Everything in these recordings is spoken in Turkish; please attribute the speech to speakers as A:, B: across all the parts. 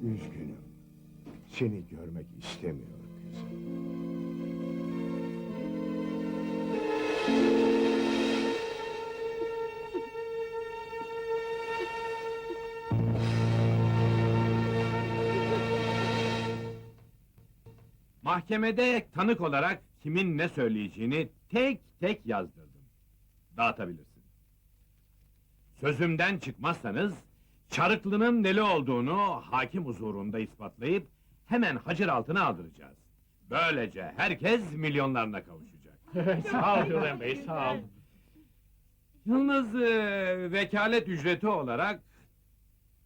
A: Üzgünüm. Seni görmek istemiyor kızım.
B: Mahkemede tanık olarak kimin ne söyleyeceğini tek tek yazdırdım. Dağıtabilirsin. Sözümden çıkmazsanız, Çarıklı'nın deli olduğunu hakim huzurunda ispatlayıp hemen hacir altına aldıracağız. Böylece herkes milyonlarına kavuşacak.
C: sağ ol Hürrem Bey, sağ ol.
B: Yalnız e, vekalet ücreti olarak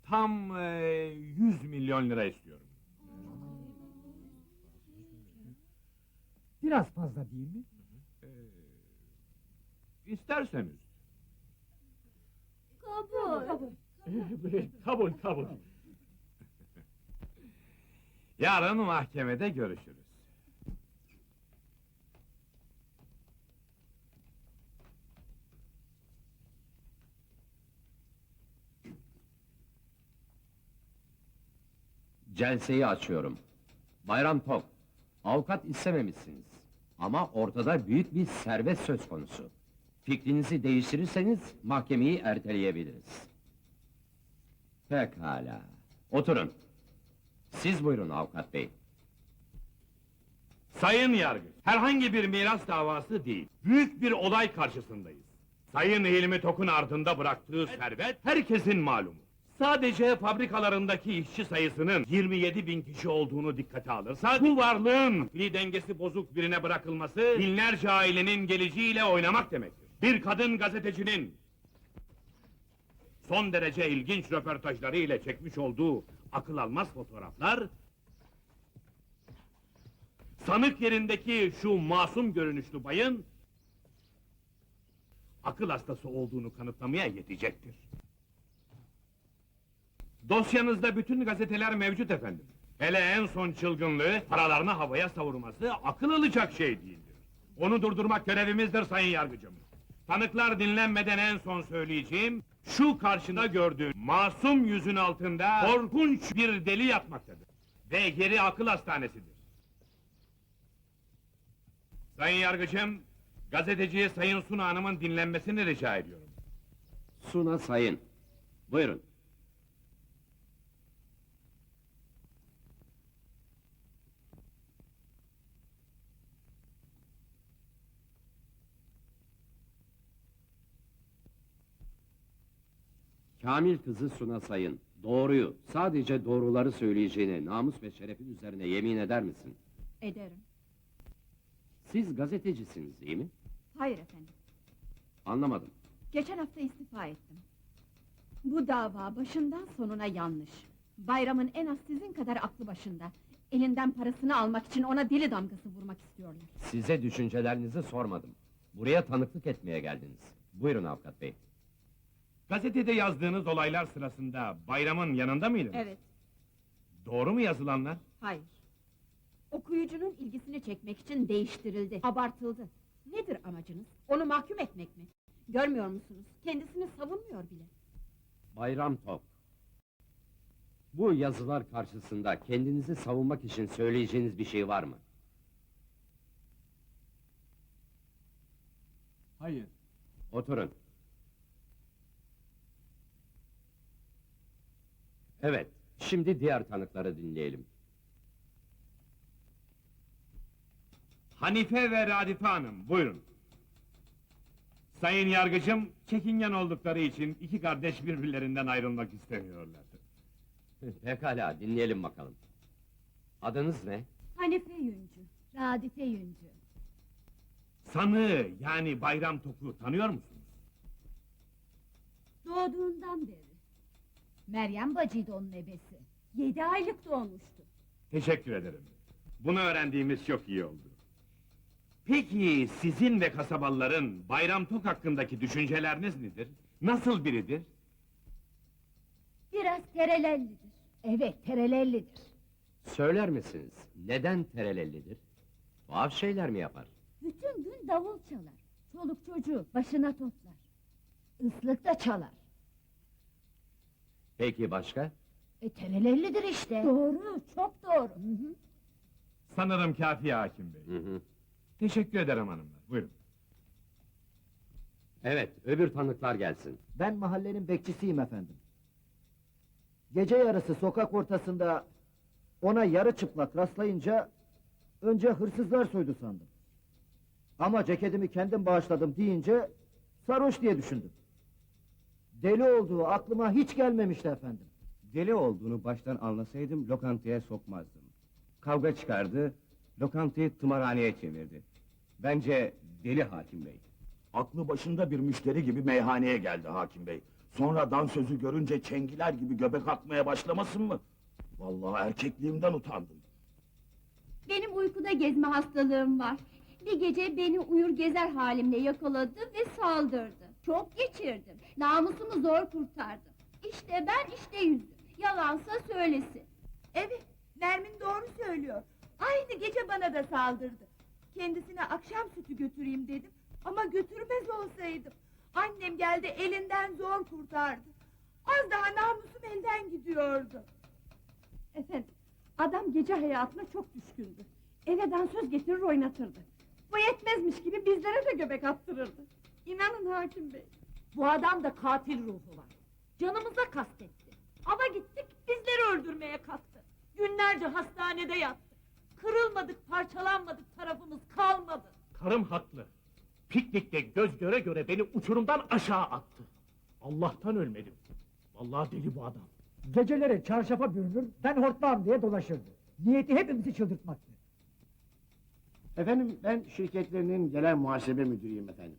B: tam e, 100 milyon lira istiyorum.
C: Biraz fazla değil mi?
B: E, isterseniz.
D: Kabul.
C: kabul, kabul.
B: Yarın mahkemede görüşürüz.
E: Celseyi açıyorum. Bayram Tok, avukat istememişsiniz. Ama ortada büyük bir servet söz konusu. Fikrinizi değiştirirseniz mahkemeyi erteleyebiliriz. Pekala. Oturun. Siz buyurun avukat bey.
B: Sayın Yargıç, herhangi bir miras davası değil, büyük bir olay karşısındayız. Sayın Hilmi Tok'un ardında bıraktığı servet herkesin malumu. Sadece fabrikalarındaki işçi sayısının 27 bin kişi olduğunu dikkate alırsak, bu varlığın bir dengesi bozuk birine bırakılması, binlerce ailenin geleceğiyle oynamak demektir. Bir kadın gazetecinin son derece ilginç röportajları ile çekmiş olduğu akıl almaz fotoğraflar, sanık yerindeki şu masum görünüşlü bayın akıl hastası olduğunu kanıtlamaya yetecektir. Dosyanızda bütün gazeteler mevcut efendim. Hele en son çılgınlığı paralarını havaya savurması akıl alacak şey değildir. Onu durdurmak görevimizdir sayın yargıcım. Tanıklar dinlenmeden en son söyleyeceğim, şu karşında gördüğün masum yüzün altında korkunç bir deli yatmaktadır. Ve yeri akıl hastanesidir. Sayın yargıcım, gazeteciye Sayın Suna Hanım'ın dinlenmesini rica ediyorum.
E: Suna Sayın. Buyurun. Kamil kızı Suna Sayın. Doğruyu, sadece doğruları söyleyeceğine namus ve şerefin üzerine yemin eder misin?
D: Ederim.
E: Siz gazetecisiniz değil mi?
D: Hayır efendim.
E: Anlamadım.
D: Geçen hafta istifa ettim. Bu dava başından sonuna yanlış. Bayramın en az sizin kadar aklı başında. Elinden parasını almak için ona deli damgası vurmak istiyorlar.
E: Size düşüncelerinizi sormadım. Buraya tanıklık etmeye geldiniz. Buyurun avukat bey.
B: Gazetede yazdığınız olaylar sırasında bayramın yanında mıydınız?
D: Evet,
B: Doğru mu yazılanlar?
D: hayır. Okuyucunun ilgisini çekmek için değiştirildi, abartıldı. Nedir amacınız? Onu mahkum etmek mi? Görmüyor musunuz? Kendisini savunmuyor bile.
E: Bayram Top. Bu yazılar karşısında kendinizi savunmak için söyleyeceğiniz bir şey var mı?
C: Hayır.
E: Oturun. Evet, şimdi diğer tanıkları dinleyelim.
B: Hanife ve Radife Hanım, buyurun. Sayın yargıcım, çekingen oldukları için iki kardeş birbirlerinden ayrılmak istemiyorlar.
E: Pekala, dinleyelim bakalım. Adınız ne?
D: Hanife Yüncü, Radife Yüncü.
B: Sanığı, yani Bayram Tok'u tanıyor musunuz?
D: Doğduğundan beri. Meryem bacıydı onun ebesi. Yedi aylık doğmuştu.
B: Teşekkür ederim. Bunu öğrendiğimiz çok iyi oldu. Peki sizin ve kasabalıların Bayram Tok hakkındaki düşünceleriniz nedir? Nasıl biridir?
D: Biraz terelellidir. Evet, terelellidir.
E: Söyler misiniz? Neden terelellidir? Tuhaf şeyler mi yapar?
D: Bütün gün davul çalar. Çoluk çocuğu başına toplar. Islık da çalar.
E: Peki başka?
F: E terelellidir işte. Doğru, çok doğru.
B: Sanırım kafi hakim bey.
E: Hı hı.
B: Teşekkür ederim hanımlar. Buyurun.
E: Evet, öbür tanıklar gelsin.
G: Ben mahallenin bekçisiyim efendim. Gece yarısı sokak ortasında ona yarı çıplak rastlayınca önce hırsızlar soydu sandım. Ama ceketimi kendim bağışladım deyince sarhoş diye düşündüm. Deli olduğu aklıma hiç gelmemişti efendim.
H: Deli olduğunu baştan anlasaydım lokantaya sokmazdım. Kavga çıkardı, lokantayı tımarhaneye çevirdi. Bence deli hakim bey.
I: Aklı başında bir müşteri gibi meyhaneye geldi hakim bey. Sonra dansözü görünce çengiler gibi göbek atmaya başlamasın mı? Vallahi erkekliğimden utandım.
D: Benim uykuda gezme hastalığım var. Bir gece beni uyur gezer halimle yakaladı ve saldırdı. Çok geçirdim. Namusumu zor kurtardım. İşte ben işte yüzüm. Yalansa söylesin.
J: Evet, Nermin doğru söylüyor. Aynı gece bana da saldırdı. Kendisine akşam sütü götüreyim dedim. Ama götürmez olsaydım. Annem geldi elinden zor kurtardı. Az daha namusum elden gidiyordu.
D: Efendim, adam gece hayatına çok düşkündü. Eve dansöz getirir oynatırdı. Bu yetmezmiş gibi bizlere de göbek attırırdı. İnanın hakim bey.
F: Bu adam da katil ruhu var. Canımıza kastetti. Ava gittik, bizleri öldürmeye kalktı. Günlerce hastanede yattık. Kırılmadık, parçalanmadık, tarafımız kalmadı.
C: Karım haklı. Piknikte göz göre göre beni uçurumdan aşağı attı. Allah'tan ölmedim. Vallahi deli bu adam.
G: Geceleri çarşafa bürünür, ben hortlam diye dolaşırdı. Niyeti hepimizi çıldırtmaktı.
H: Efendim ben şirketlerinin genel muhasebe müdürüyüm efendim.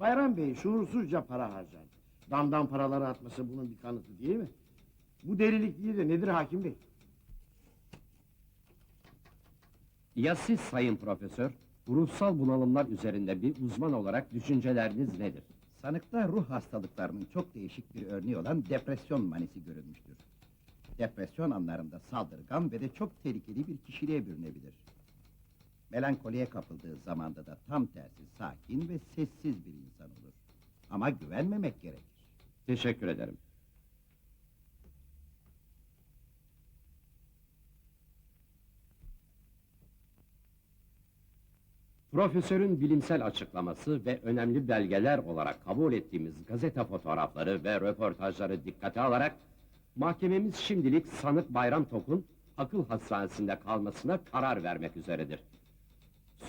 H: Bayram Bey şuursuzca para harcar. Damdan paraları atması bunun bir kanıtı değil mi? Bu delilik değil de nedir hakim bey?
E: Ya siz sayın profesör, ruhsal bunalımlar üzerinde bir uzman olarak düşünceleriniz nedir?
K: Sanıkta ruh hastalıklarının çok değişik bir örneği olan depresyon manisi görülmüştür. Depresyon anlarında saldırgan ve de çok tehlikeli bir kişiliğe bürünebilir. Melankoliye kapıldığı zamanda da tam tersi sakin ve sessiz bir insan olur. Ama güvenmemek gerekir.
E: Teşekkür ederim. Profesörün bilimsel açıklaması ve önemli belgeler olarak kabul ettiğimiz gazete fotoğrafları ve röportajları dikkate alarak mahkememiz şimdilik sanık Bayram Tok'un akıl hastanesinde kalmasına karar vermek üzeredir.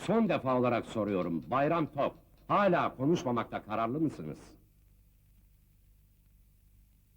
E: Son defa olarak soruyorum Bayram Tok, hala konuşmamakta kararlı mısınız?